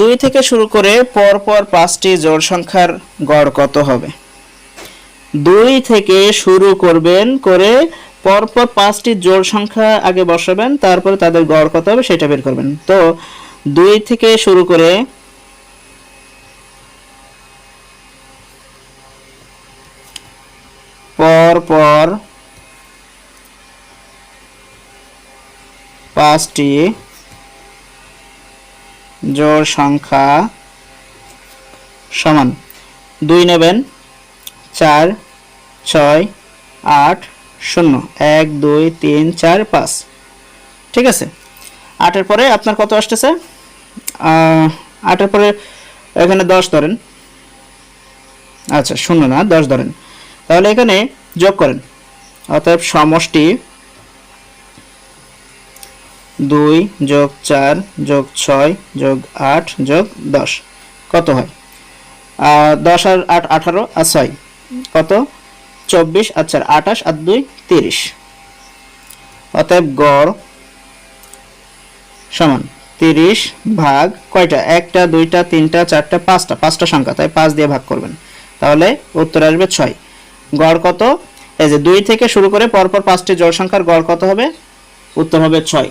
দুই থেকে শুরু করে পরপর পাঁচটি জোড় সংখ্যার গড় কত হবে? দুই থেকে শুরু করবেন করে পরপর পাঁচটি জোড় সংখ্যা আগে বসাবেন, তারপরে তাদের গড় কত হবে সেটা বের করবেন। তো দুই থেকে শুরু করে পর পর পাঁচটি জোড় সংখ্যা সমান। দুই নেবেন, চার, ছয়, আট, শূন্য। এক, দুই, তিন, চার, পাঁচ। ঠিক আছে? আটের পরে আপনার কত আসতেছে? আটের পরে এখানে দশ ধরেন। আচ্ছা শূন্য না, দশ ধরেন। তাহলে এখানে যোগ করেন। অতএব সমষ্টি দুই যোগ চার যোগ ছয় যোগ আট যোগ দশ। কত হয়? দশ আর আট আঠারো আর ছয়। কত? চব্বিশ আর চার, আঠাশ আর দুই, তিরিশ। অতএব গড় সমান তিরিশ ভাগ কয়টা? একটা, দুইটা, তিনটা, চারটা, পাঁচটা। পাঁচটা সংখ্যা, তাই পাঁচ দিয়ে ভাগ করবেন। তাহলে উত্তর আসবে ছয়। গড় কত? এই যে দুই থেকে শুরু করে পরপর পাঁচটি জোড় সংখ্যার গড় কত হবে? উত্তর হবে ছয়।